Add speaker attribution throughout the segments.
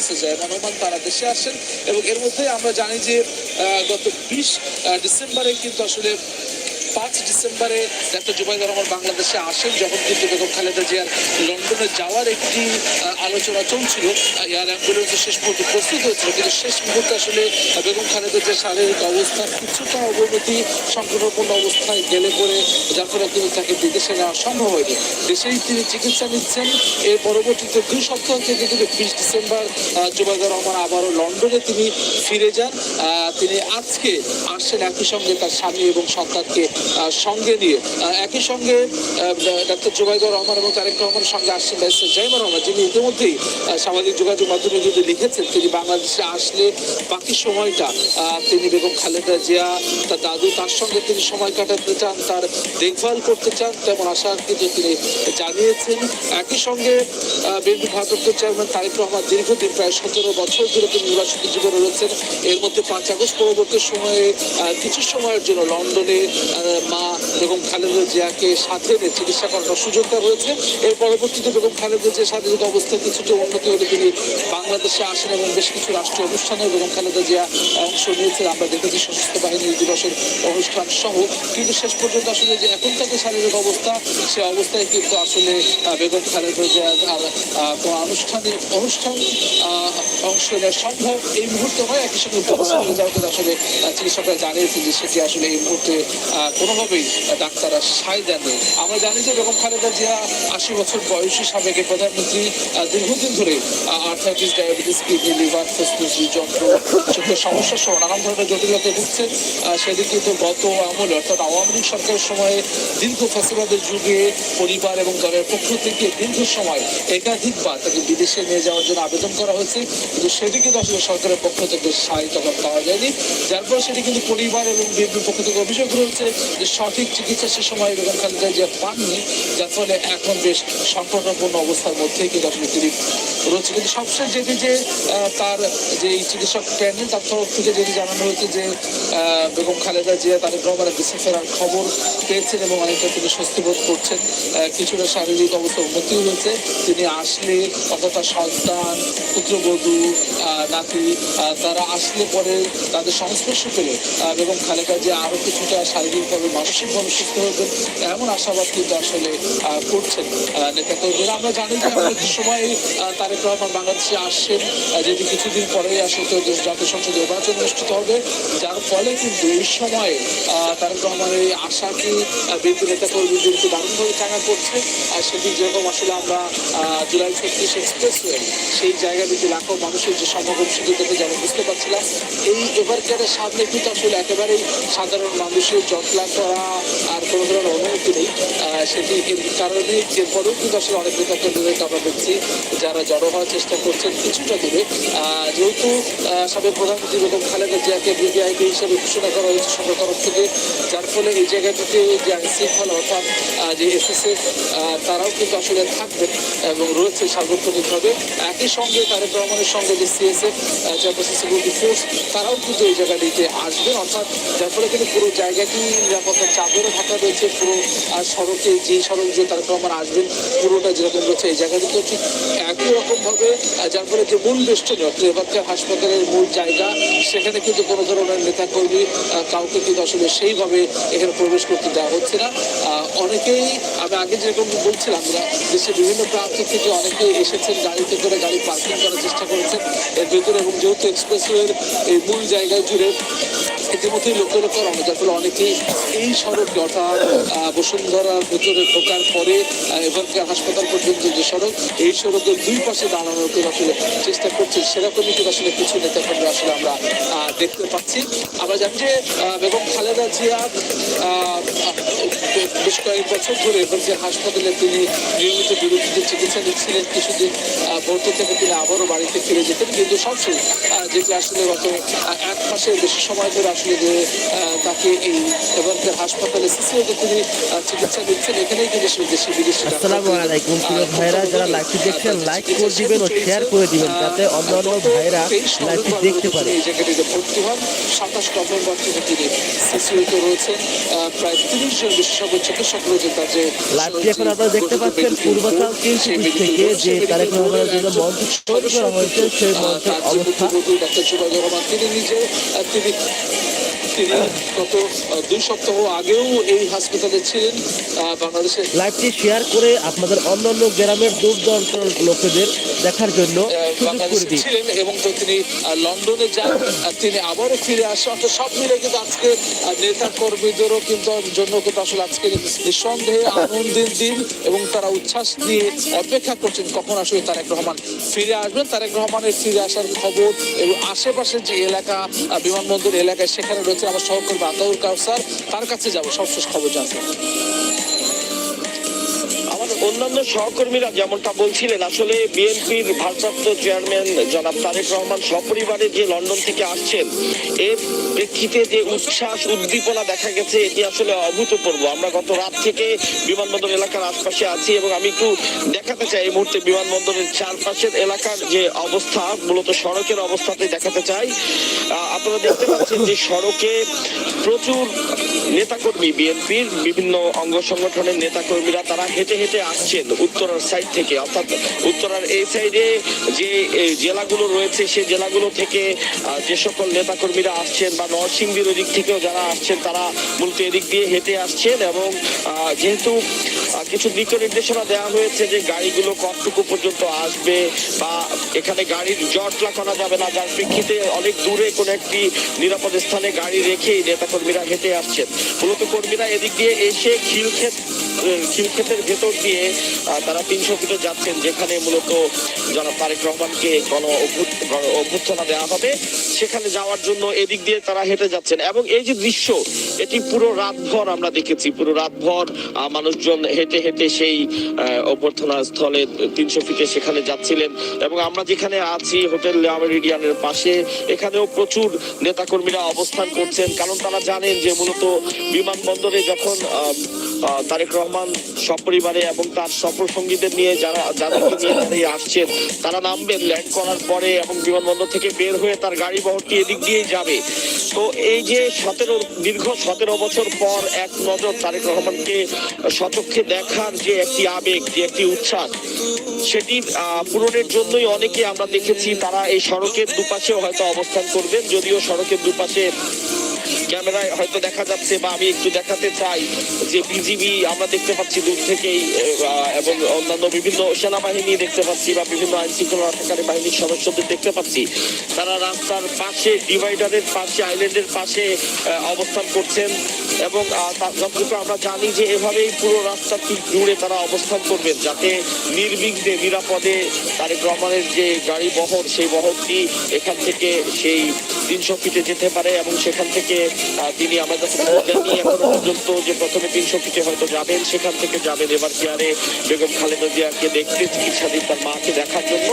Speaker 1: Barrister জয়মান Oman তারা দেশে আসেন। এবং এর মধ্যে আমরা জানি যে গত বিশ ডিসেম্বরে কিন্তু আসলে পাঁচ ডিসেম্বরে ডাক্তার জুবাইদুর রহমান বাংলাদেশে আসেন যখন কিন্তু বেগম খালেদা জিয়ার লন্ডনে যাওয়ার একটি আলোচনা চলছিল। এয়ার অ্যাম্বুলেন্স শেষ মুহূর্তে প্রস্তুত হয়েছিল কিন্তু শেষ মুহূর্তে আসলে বেগম খালেদা জিয়ার শারীরিক অবস্থা কিছুটা অবনতি সংকটপূর্ণ অবস্থায় গেলে পরে যার ফলে কিন্তু তাকে বিদেশে নেওয়া সম্ভব হয়নি। দেশেই তিনি চিকিৎসা নিচ্ছেন। এর পরবর্তীতে দুই সপ্তাহ থেকে কিন্তু বিশ ডিসেম্বর আহ, জুবাইদুর রহমান আবারও লন্ডনে তিনি ফিরে যান। তিনি আজকে আসছেন একই সঙ্গে তার স্বামী এবং সন্তানকে সঙ্গে নিয়ে একই সঙ্গে ডাক্তার জুবাইদুর রহমান এবং তারেক রহমানের সঙ্গে আসছেন ব্যারিস্টার জাইমুর রহমান, যিনি ইতিমধ্যেই সামাজিক যোগাযোগ মাধ্যমে যদি লিখেছেন, তিনি বাংলাদেশে আসলে বাকি সময়টা তিনি বেগম খালেদা জিয়া, তার দাদু, তার সঙ্গে তিনি সময় কাটাতে চান, তার দেখভাল করতে চান, তেমন আশা কিন্তু তিনি জানিয়েছেন। একই সঙ্গে বিএনপি ভারপ্রাপ্ত চেয়ারম্যান তারেক রহমান দীর্ঘদিন, প্রায় সতেরো বছর ধরে তিনি নির্বাচিত জীবনে রয়েছেন। এর মধ্যে পাঁচ আগস্ট পরবর্তী সময়ে কিছু সময়ের জন্য লন্ডনে মা বেগম খালেদা জিয়াকে সাথে নিয়ে চিকিৎসা করানোর সুযোগটা রয়েছে। এর পরবর্তীতে বেগম খালেদা জিয়ার শারীরিক অবস্থা কিছুটা উন্নতি হলে তিনি বাংলাদেশে আসেন এবং বেশ কিছু রাষ্ট্রীয় অনুষ্ঠানে বেগম খালেদা জিয়া অংশ নিয়েছেন। আমরা দেখেছি সশস্ত্র বাহিনীর দিবসের অনুষ্ঠান সহ। কিন্তু শেষ পর্যন্ত আসলে যে এখন থেকে শারীরিক অবস্থা, সে অবস্থায় কিন্তু আসলে বেগম খালেদা জিয়ার আর কোনো আনুষ্ঠানিক অনুষ্ঠান অংশ নেওয়া সম্ভব এই মুহূর্তে হয় একই সঙ্গে উপস্থাপনা যাওয়া আসলে চিকিৎসকরা জানিয়েছেন যে সেটি আসলে এই মুহূর্তে কোনোভাবেই ডাক্তাররা সায় দেননি। আমরা জানি যে বেগম খালেদা জিয়া আশি বছর বয়সী সাবেক প্রধানমন্ত্রী দীর্ঘদিন ধরে আর্থাইটিস ডায়াবেটিস কিডনি লিভার ফুসফুস যন্ত্র চোখের সমস্যা সহ নানান ধরনের জটিলতায় ভুগছেন। সেদিন কিন্তু গত আমলে, অর্থাৎ আওয়ামী লীগ সরকারের সময়ে দীর্ঘ ফ্যাসিবাদের যুগে পরিবার এবং দলের পক্ষ থেকে দীর্ঘ সময় একাধিকবার তাকে বিদেশে নিয়ে যাওয়ার জন্য আবেদন করা হয়েছে। কিন্তু সেটি কিন্তু আসলে সরকারের পক্ষ থেকে সাহায্য তখন পাওয়া যায়নি। যার ফলে সেটি কিন্তু পরিবার এবং বিএনপির পক্ষ থেকে অভিযোগ রয়েছে যে সঠিক চিকিৎসা সে সময় বেগম খালেদা জিয়া পাননি, যার ফলে এখন বেশ সংকটাপন্ন অবস্থার মধ্যেই কিন্তু আসলে তিনি রয়েছে কিন্তু সবশেষ যেটি যে তার যে চিকিৎসক প্যানেল, তার তরফ থেকে যেটি জানানো হয়েছে যে বেগম খালেদা জিয়া তাদের রহমানের দেশে ফেরার খবর পেয়েছেন এবং অনেকটা তিনি স্বস্তি বোধ করছেন কিছুটা শারীরিক অবস্থা উন্নতি হয়েছে। তিনি আসলে তার সন্তান পুত্রবধূ নাতি তারা আসলে পরে তাদের সংস্পর্শ পেলে বেগম খালেদা যে আরও কিছুটা শারীরিকভাবে মানসিকভাবে সুস্থ হবেন এমন আশাবাদ কিন্তু আসলে করছেন নেতা কর্মীরা। আমরা জানি যে একটি সময় তারেক রহমান বাংলাদেশে আসছেন যেটি কিছুদিন পরেই আসলে তো জাতীয় সংসদ নির্বাচন অনুষ্ঠিত হবে। যার ফলে কিন্তু এই সময়ে তারেক রহমানের এই আশাকে বিএনপি নেতা কর্মীদেরকে দারুণভাবে চাঙা করছে। আর সেটি যেরকম আসলে আমরা জুলাই ছত্রিশ এক্সপ্রেসওয়ে, সেই জায়গাটিতে লাখো মানুষের যে সমাগম সেটি থেকে যেন বুঝতে পারছিলাম। এই এবারকারের সামনে কিন্তু আসলে একেবারেই সাধারণ মানুষের জটলা করা আর কোনো ধরনের অনুমতি নেই। সেটি কারণে যে পরেও কিন্তু আসলে অনেক কর্মীদেরকে আমরা দেখছি, যারা জড়ো হওয়ার চেষ্টা করছেন কিছুটা দূরে। যেহেতু সাবেক প্রধানমন্ত্রী বেগম খালেদা জিয়াকে বিপিআইপি হিসেবে ঘোষণা করা হয়েছে সরকার তরফ থেকে, যার ফলে এই জায়গাটিতে যে আইন অর্থাৎ যে এসএসএফ তারাও কিন্তু আসলে থাকবেন এবং রয়েছে সার্বক্ষণিকভাবে। একই সঙ্গে তারেক রহমানের সঙ্গে যে সিএসএফ চেয়ারপারসন সিকিউরিটি ফোর্স তারাও কিন্তু এই জায়গাটিতে আসবেন অর্থাৎ যার ফলে কিন্তু পুরো জায়গাটি নিরাপত্তার চাদরে ঢাকা রয়েছে পুরো সড়কে যে সড়ক যে তারেক আমার আসবেন পুরোটা যেরকম রয়েছে এই জায়গাটিতেও ঠিক একই রকমভাবে যার ফলে যে মূল বেষ্টনী, অর্থাৎ এবারকার হাসপাতালের মূল জায়গা, সেখানে কিন্তু কোনো ধরনের নেতাকর্মী কাউকে কিন্তু আসলে সেইভাবে এখানে প্রবেশ করতে দেওয়া হচ্ছে না। অনেকেই, আমি আগে যেরকম বলছিলাম আমরা দেশের বিভিন্ন প্রান্ত থেকে অনেকেই এসেছেন, গাড়িতে করে গাড়ি পার্কিং করার চেষ্টা করেছেন। এর ভেতরে এবং যেহেতু এক্সপ্রেসওয়ের এই মূল জায়গায় জুড়ে ইতিমধ্যেই লক্ষ লক্ষ রঙ যার ফলে অনেকেই এই সড়কে অর্থাৎ বসুন্ধরা ভেতরে ঢোকার পরে এবারকার হাসপাতাল পর্যন্ত যে সড়ক, এই সড়কের দুই পাশে দাঁড়ানোর আসলে চেষ্টা করছে। সেরকমই কিন্তু আসলে কিছু নেতাকর্মী আসলে আমরা দেখতে পাচ্ছি। আমরা জানি যে বেগম খালেদা জিয়া বেশ কয়েক বছর ধরে এবারকার হাসপাতালে তিনি নিয়মিত বিরোধীদের চিকিৎসা নিচ্ছিলেন। কিছুদিন ভর্তি থেকে তিনি আবারও বাড়িতে ফিরে যেতেন। কিন্তু সবসময় যেটি আসলে গত এক মাসের বেশি সময় ধরে আসলে আসলে যে তাকে এই এবারকার হাসপাতালে সিসিওতে তিনি চিকিৎসা দিচ্ছেন এখানেই কিন্তু দেশি বিদেশি
Speaker 2: আসসালামু আলাইকুম প্রিয় ভাইরা যারা লাইভটি দেখছেন লাইক করে দিবেন ও শেয়ার করে দিবেন যাতে অন্যান্য ভাইরা লাইভটি দেখতে পারে।
Speaker 1: এই জায়গাটিতে ভর্তি হন। সাতাশ নভেম্বর থেকে তিনি সিসিওতে রয়েছেন। প্রায় তিরিশ জন বিশেষজ্ঞ চিকিৎসক রয়েছেন তার যে
Speaker 2: লাইভটি এখন আপনারা দেখতে পাচ্ছেন পূর্বাচল তিন সিরিজ থেকে যে তারেক রহমানের জন্য মঞ্চ তৈরি করা হয়েছে সেই মঞ্চের অবস্থা
Speaker 1: রহমান তিনি নিজে তিনি তিনি গত দুই সপ্তাহ আগেও এই হাসপাতালে ছিলেন আহ, বাংলাদেশের
Speaker 2: লাইভটি শেয়ার করে আপনাদের অন্যান্য গ্রামের দূর লোকেদের দেখার জন্য
Speaker 1: বাংলাদেশে ছিলেন এবং তো তিনি লন্ডনে যান তিনি আবারও ফিরে আসেন। অর্থাৎ সব মিলে কিন্তু আজকে নেতা কর্মীদেরও কিন্তু জন্য কিন্তু আসলে আজকে নিঃসন্দেহে আনন্দের দিন এবং তারা উচ্ছ্বাস নিয়ে অপেক্ষা করছেন কখন আসলে তারেক রহমান ফিরে আসবেন। তারেক রহমানের ফিরে আসার খবর এবং আশেপাশের যে এলাকা বিমানবন্দর এলাকায় সেখানে রয়েছে আমার সহকর্মী আতাউর কাউসার তার কাছে যাব। সবশেষ খবর জানতে।
Speaker 3: অন্যান্য সহকর্মীরা যেমনটা বলছিলেন, আসলে বিএনপির ভারপ্রাপ্ত চেয়ারম্যান জনাব তারেক রহমান সপরিবারে যে লন্ডন থেকে আসছেন, এর প্রেক্ষিতে যে উচ্ছ্বাস, উদ্দীপনা দেখা গেছে, এটি আসলে অভূতপূর্ব। আমরা গত রাত থেকে বিমানবন্দর এলাকার আশপাশে আছি এবং আমি একটু দেখাতে চাই এই মুহূর্তে বিমানবন্দরের চারপাশের এলাকার যে অবস্থা, মূলত সড়কের অবস্থাতে দেখাতে চাই। আপনারা দেখতে পাচ্ছেন যে সড়কে প্রচুর নেতাকর্মী, বিএনপির বিভিন্ন অঙ্গ সংগঠনের নেতাকর্মীরা, তারা হেঁটে হেঁটে আসছেন উত্তরার সাইড থেকে, অর্থাৎ উত্তরার এই সাইডে যে জেলাগুলো রয়েছে সেই জেলাগুলো থেকে যে সকল নেতাকর্মীরা আসছেন বা নরসিংদীর ওদিক থেকেও যারা আসছেন, তারা মূলত এদিক দিয়ে হেঁটে আসছেন এবং যেহেতু কিছু দিক নির্দেশনা দেওয়া হয়েছে যে গাড়িগুলো কতটুকু পর্যন্ত আসবে বা এখানে গাড়ির জটলা করা যাবে না, যার প্রেক্ষিতে অনেক দূরে কোনো একটি নিরাপদ স্থানে গাড়ি রেখেই নেতাকর্মীরা হেঁটে আসছেন। মূলত কর্মীরা এদিক দিয়ে এসে খিলক্ষেত খিলক্ষেতের ভেতর দিয়ে তারা তিনশো ফিটে যাচ্ছেন, যেখানে মূলত যারা তারেক রহমানকে গণ অভ্যর্থনা দেওয়া হবে। সেখানে যাওয়ার জন্য এদিক দিয়ে তারা হেঁটে যাচ্ছেন। এবং এই যে দৃশ্য, এটি পুরো রাতভর আমরা দেখেছি। পুরো রাতভর মানুষজন হেঁটে হেঁটে সেই অভ্যর্থনা স্থলে তিনশো ফিটে সেখানে যাচ্ছিলেন। এবং আমরা যেখানে আছি, হোটেল মেরিডিয়ানের পাশে, এখানেও প্রচুর নেতাকর্মীরা অবস্থান করছেন। কারণ তারা জানেন যে মূলত বিমানবন্দরে যখন তারেক রহমান সপরিবারে এবং তার সফর সঙ্গীদের নিয়ে যারা যাদেরকে নিয়ে আসছেন, তারা নামবেন ল্যান্ড করার পরে এবং বিমানবন্দর থেকে বের হয়ে তার গাড়ি বহরটি এদিক দিয়েই যাবে। তো এই যে সতেরো, দীর্ঘ সতেরো বছর পর এক নজর তারেক রহমানকে সচক্ষে দেখার যে একটি আবেগ, যে একটি উচ্ছ্বাস, সেটি পূরণের জন্যই অনেকে আমরা দেখেছি তারা এই সড়কের দুপাশেও হয়তো অবস্থান করবেন, যদিও সড়কের দুপাশে ক্যামেরায় হয়তো দেখা যাচ্ছে বা আমি একটু দেখাতে চাই যে বিজিবি, আমরা দেখতে পাচ্ছি দূর থেকেই এবং অন্যান্য বিভিন্ন সেনাবাহিনী দেখতে পাচ্ছি বা বিভিন্ন আইন শৃঙ্খলা রক্ষাকারী বাহিনীর সদস্যদের দেখতে পাচ্ছি। তারা রাস্তার পাশে, ডিভাইডারের পাশে, আইল্যান্ডের পাশে অবস্থান করছেন এবং যতটুকু আমরা জানি যে এভাবেই পুরো রাস্তাটি জুড়ে তারা অবস্থান করবেন যাতে নির্বিঘ্নে, নিরাপদে তারেক রহমানের যে গাড়ি বহর, সেই বহরটি এখান থেকে সেই তিনশো ফিটে যেতে পারে এবং সেখান থেকে তিনি আমার কাছে পর্যন্ত যে প্রথমে তিনশো ফিটে হয়তো যাবেন, সেখান থেকে যাবেন। এবার চেয়ারে বেগম খালেদা জিয়াকে দেখতে চিকিৎসাধীন তার মাকে দেখার জন্য।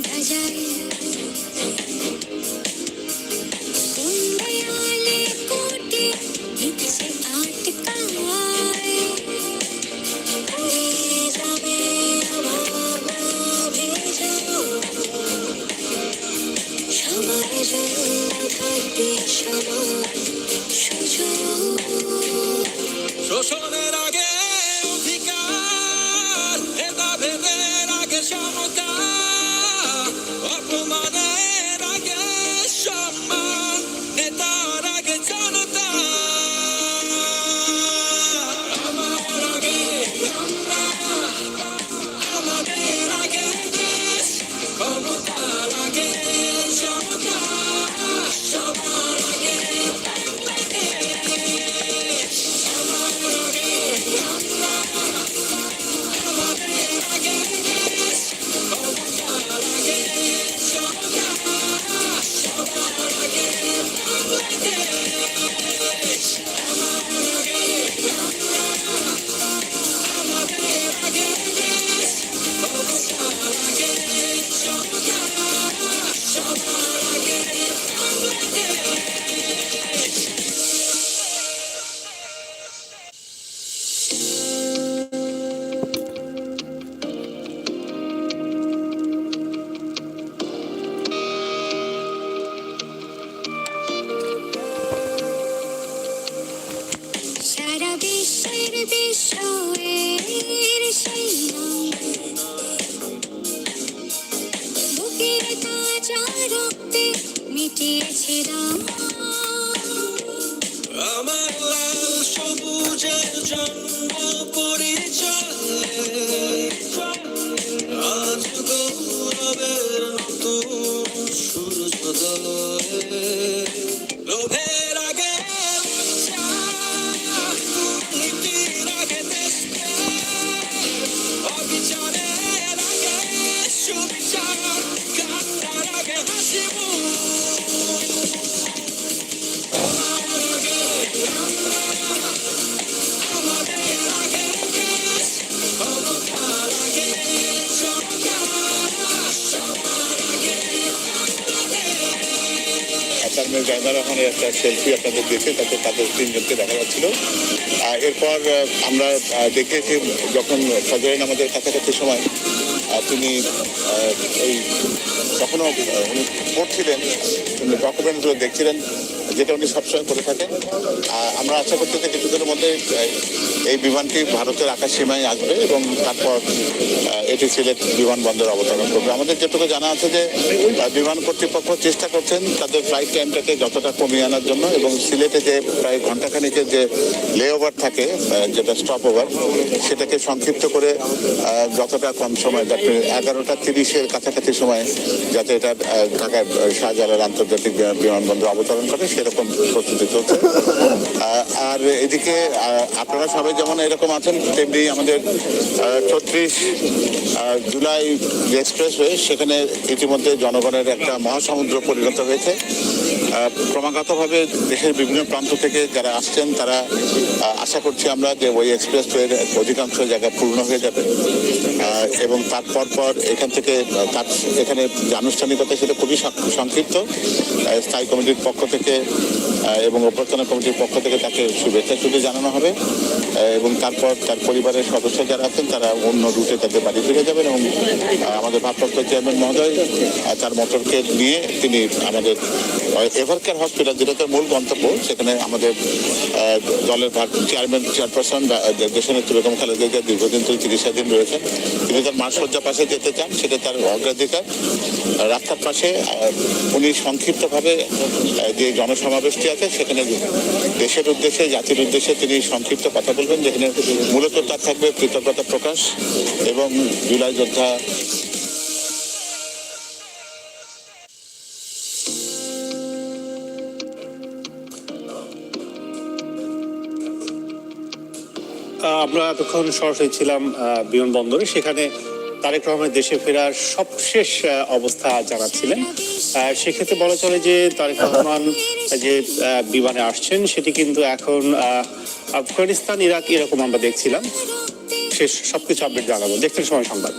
Speaker 4: বাধা
Speaker 5: ওখানে একটা সেলফি আপনাদের দেখে তাতে তাদের তিনজনকে দেখা যাচ্ছিল। এরপর আমরা দেখেছি যখন সজরেন আমাদের কাছাকাছি সময় তিনি এই, তখনও উনি পড়ছিলেন ডকুমেন্টগুলো দেখছিলেন। যেটা উনি সবসময় করে থাকেন আমরা আশা করতে চাই কিছুদিনের মধ্যে এই বিমানটি ভারতের আকাশ সীমায় আসবে এবং তারপর এটি সিলেট বিমানবন্দর অবতরণ করবে। আমাদের যেটুকু জানা আছে যে বিমান কর্তৃপক্ষ চেষ্টা করছেন তাদের ফ্লাইট টাইমটাকে যতটা কমিয়ে আনার জন্য এবং সিলেটে যে প্রায় ঘন্টাখানিকের যে লে ওভার থাকে যেটা স্টপ ওভার সেটাকে সংক্ষিপ্ত করে যতটা কম সময় যাতে এগারোটা তিরিশের কাছাকাছি সময় যাতে এটা ঢাকার শাহজালাল আন্তর্জাতিক বিমান- বিমানবন্দর অবতরণ করে সেরকম প্রস্তুতি চলছে। আর এদিকে আপনারা সবাই যেমন এরকম আছেন, তেমনি আমাদের ছত্রিশ জুলাই এক্সপ্রেস হয়ে সেখানে ইতিমধ্যে জনগণের একটা মহাসমুদ্র পরিণত হয়েছে। ক্রমাগতভাবে দেশের বিভিন্ন প্রান্ত থেকে যারা আসছেন, তারা আশা করছি আমরা যে ওই এক্সপ্রেস ওয়ের অধিকাংশ জায়গা পূর্ণ হয়ে যাবে। এবং তারপর পর এখান থেকে তার এখানে যে আনুষ্ঠানিকতা, সেটা খুবই সংক্ষিপ্ত। স্থায়ী কমিটির পক্ষ থেকে এবং অভ্যর্থনা কমিটির পক্ষ থেকে তাকে শুভেচ্ছা শুধু জানানো হবে। এবং তারপর তার পরিবারের সদস্য যারা আছেন, তারা অন্য রুটে তাদের বাড়ি ফিরে যাবেন এবং আমাদের ভারপ্রাপ্ত চেয়ারম্যান মহোদয় তার মোটরকে নিয়ে তিনি আমাদের এভারকেয়ার হসপিটাল যেটা মূল গন্তব্য সেখানে আমাদের দলের চেয়ারম্যান চেয়ারপারসন বা আহ, দেশনেত্রী বেগম খালেদা জিয়া দীর্ঘদিন থেকে চিকিৎসাধীন রয়েছেন। তিনি তার মাসজ্জা পাশে যেতে চান সেটা তার অগ্রাধিকার। রাস্তার পাশে উনি সংক্ষিপ্তভাবে যে জনসমাবেশটি আছে সেখানে দেশের উদ্দেশ্যে জাতির উদ্দেশ্যে তিনি সংক্ষিপ্ত কথা বলবেন যেখানে মূলত তার থাকবে কৃতজ্ঞতা প্রকাশ এবং জুলাই যোদ্ধা
Speaker 6: আমরা এতক্ষণ সরাসরি ছিলাম বিমানবন্দরে। সেখানে তারেক রহমানের দেশে ফেরার সবশেষ অবস্থা জানাচ্ছিলেন। সেক্ষেত্রে বলা চলে যে তারেক রহমান যে বিমানে আসছেন, সেটি কিন্তু এখন আফগানিস্তান, ইরাক এরকম আমরা দেখছিলাম। সে সবকিছু আপডেট জানাব। দেখছেন সময় সংবাদ।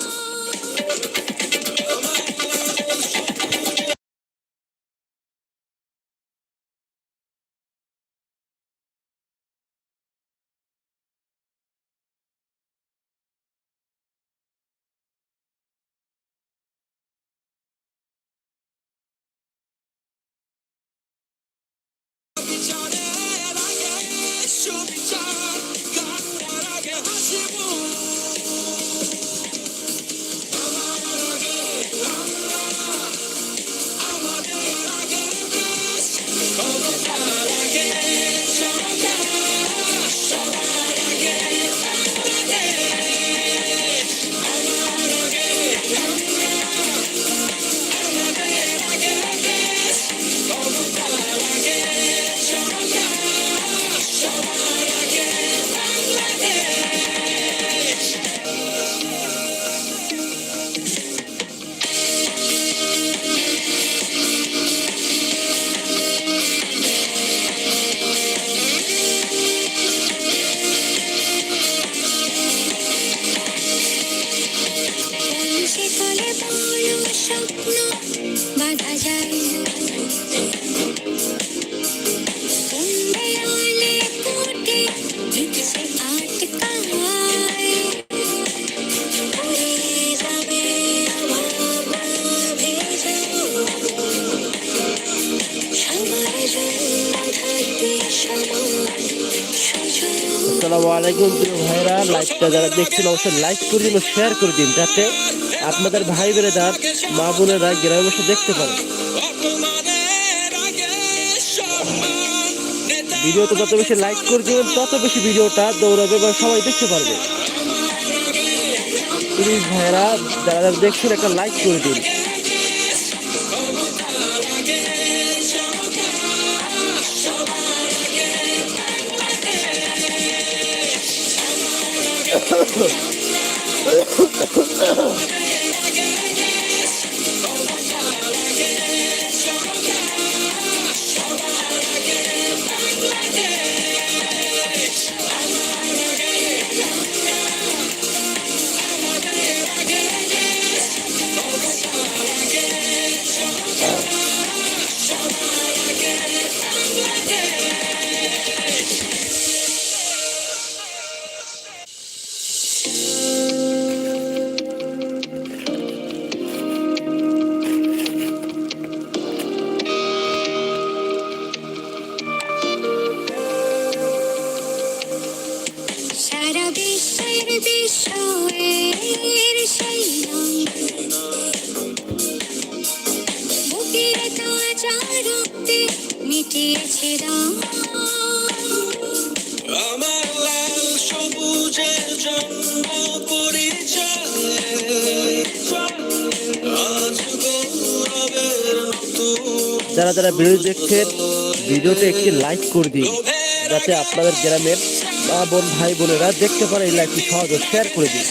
Speaker 4: আলাইকুম প্রিয় ভাইরা লাইভটা যারা দেখছেন, অবশ্যই লাইক করে দিন শেয়ার করে দিন, যাতে আপনাদের ভাই বোনেরা, মা বোনেরা গ্রামে বসে দেখতে পারে। ভিডিওতে যত বেশি লাইক করে দিবেন, তত বেশি ভিডিওটা দৌড়াবে বা সবাই দেখতে পারবে। প্লিজ ভাইরা যারা দেখছেন, একটা লাইক করে দিন। যারা যারা ভিডিও দেখছেন, ভিডিওতে একটি লাইক করে দিন, যাতে আপনাদের গ্রামের বা বোন, ভাই বোনেরা দেখতে পারে এই লাইকটি সহজে শেয়ার করে দিন।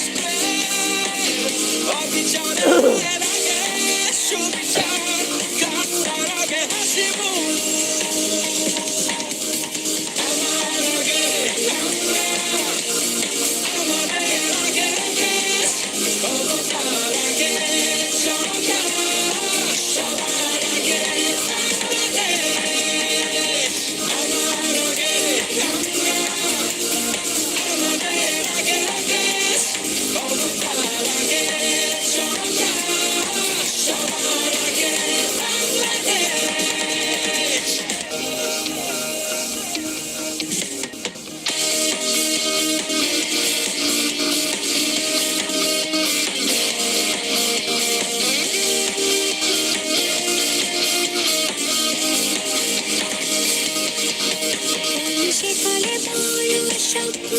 Speaker 7: should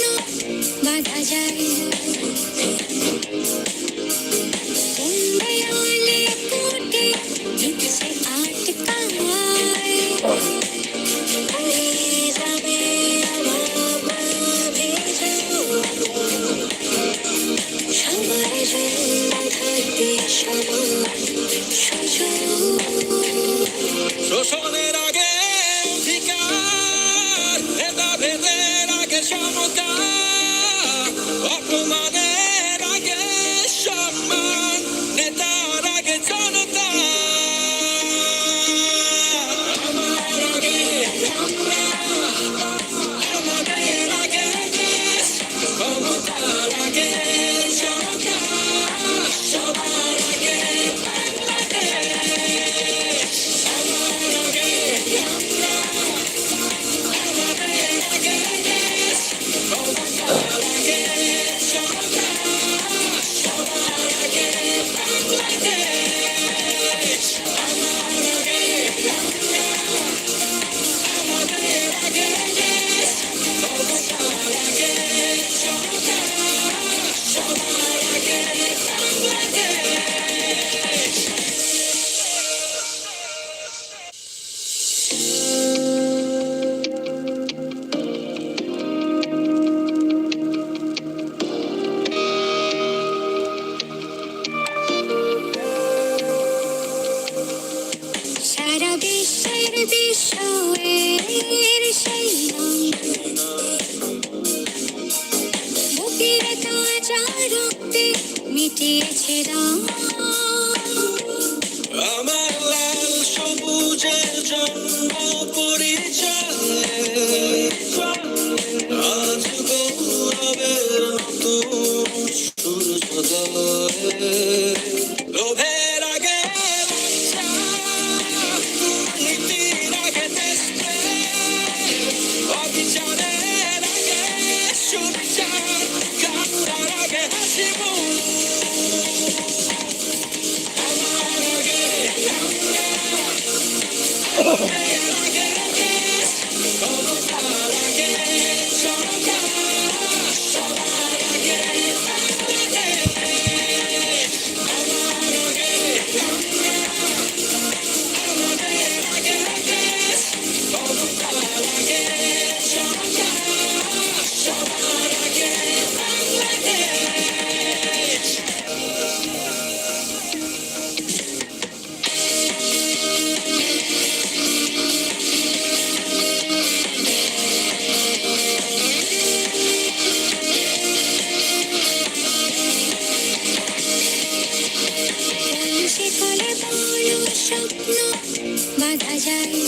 Speaker 7: Bad
Speaker 4: ajay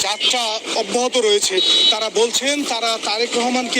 Speaker 4: যাত্রা অব্যাহত রয়েছে। তারা বলছেন তারা তারেক রহমানকে